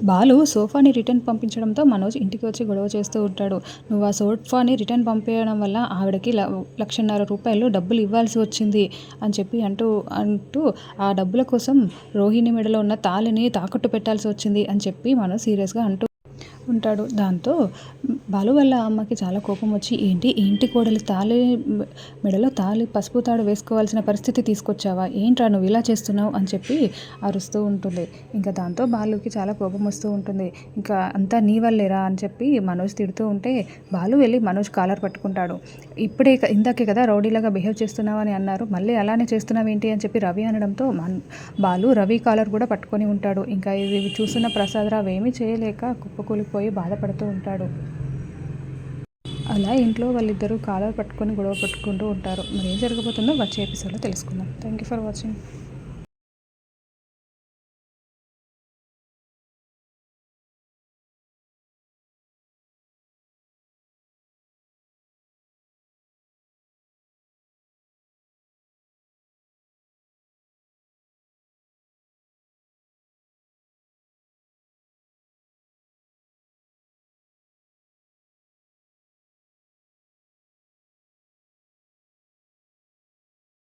బాలు సోఫాని రిటర్న్ పంపించడంతో మనోజ్ ఇంటికి వచ్చి గొడవ చేస్తూ ఉంటాడు. నువ్వు ఆ సోఫాని రిటర్న్ పంపించడం వల్ల ఆవిడకి ల లక్షన్నర రూపాయలు డబ్బులు ఇవ్వాల్సి వచ్చింది అని చెప్పి అంటూ అంటూ ఆ డబ్బుల కోసం రోహిణి మెడలో ఉన్న తాళిని తాకట్టు పెట్టాల్సి వచ్చింది అని చెప్పి మనోజ్ సీరియస్గా అంటూ ఉంటాడు. దాంతో బాలు వాళ్ళ అమ్మకి చాలా కోపం వచ్చి ఏంటి ఇంటి కోడలు తాళి మెడలో తాళి పసుపు తాడు వేసుకోవాల్సిన పరిస్థితి తీసుకొచ్చావా? ఏంట్రా నువ్వు ఇలా చేస్తున్నావు? అని చెప్పి అరుస్తూ ఉంటుంది. ఇంకా దాంతో బాలుకి చాలా కోపం వస్తూ ఉంటుంది. ఇంకా అంతా నీ వల్లేరా? అని చెప్పి మనోజ్ తిడుతూ ఉంటే బాలు వెళ్ళి మనోజ్ కాలర్ పట్టుకుంటాడు. ఇప్పుడే ఇందాకే కదా రౌడీలాగా బిహేవ్ చేస్తున్నావు అని అన్నారు. మళ్ళీ అలానే చేస్తున్నావు ఏంటి? అని చెప్పి రవి అనడంతో మన్ బాలు రవి కాలర్ కూడా పట్టుకొని ఉంటాడు. ఇంకా ఇవి చూస్తున్న ప్రసాదరావు ఏమీ చేయలేక పోయి బాధపడుతూ ఉంటాడు. అలా ఇంట్లో వాళ్ళిద్దరూ కాలర్ పట్టుకొని గొడవ పట్టుకుంటూ ఉంటారు. మరి ఏం జరగబోతుందో వచ్చే ఎపిసోడ్లో తెలుసుకుందాం. Thank you for watching